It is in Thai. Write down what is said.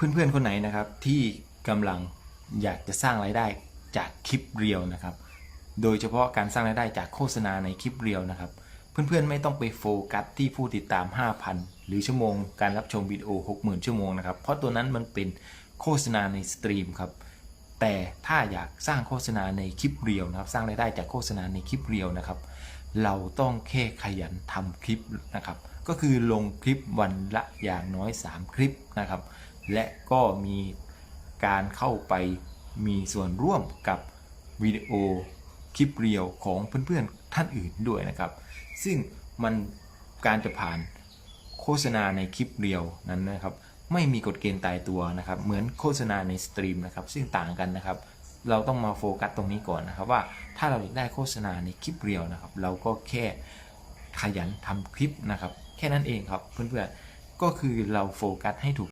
เพื่อนๆคนไหนนะครับที่กำลังอยากจะสร้างรายได้จากคลิปเรียวนะครับ โดยเฉพาะการสร้างรายได้จากโฆษณาในคลิปเรียวนะครับ เพื่อนๆไม่ต้องไปโฟกัสที่ผู้ติดตาม 5,000 หรือชั่วโมงการรับชมวิดีโอ 60,000 ชั่วโมงนะครับ เพราะตัวนั้นมันเป็นโฆษณาในสตรีมครับแต่ถ้าอยากสร้างโฆษณาในคลิปเรียวนะครับ สร้างรายได้จากโฆษณาในคลิปเรียวนะครับ เราต้องแค่ขยันทำคลิปนะครับ ก็คือลงคลิปวันละอย่างน้อย 3 คลิปนะครับ และก็มีการเข้าไปมีส่วนร่วมกับวิดีโอคลิปเรียวของเพื่อนๆท่านอื่นด้วยนะครับ ซึ่งมันการจะผ่านโฆษณาในคลิปเรียวนั้นนะครับ ไม่มีกฎเกณฑ์ตายตัวนะครับ เหมือนโฆษณาในสตรีมนะครับ ซึ่งต่างกันนะครับ เราต้องมาโฟกัสตรงนี้ก่อนนะครับ ว่าถ้าเราได้โฆษณาในคลิปเรียวนะครับ เราก็แค่ขยันทำคลิปนะครับ แค่นั้นเองครับเพื่อนๆก็คือเราโฟกัสให้ถูก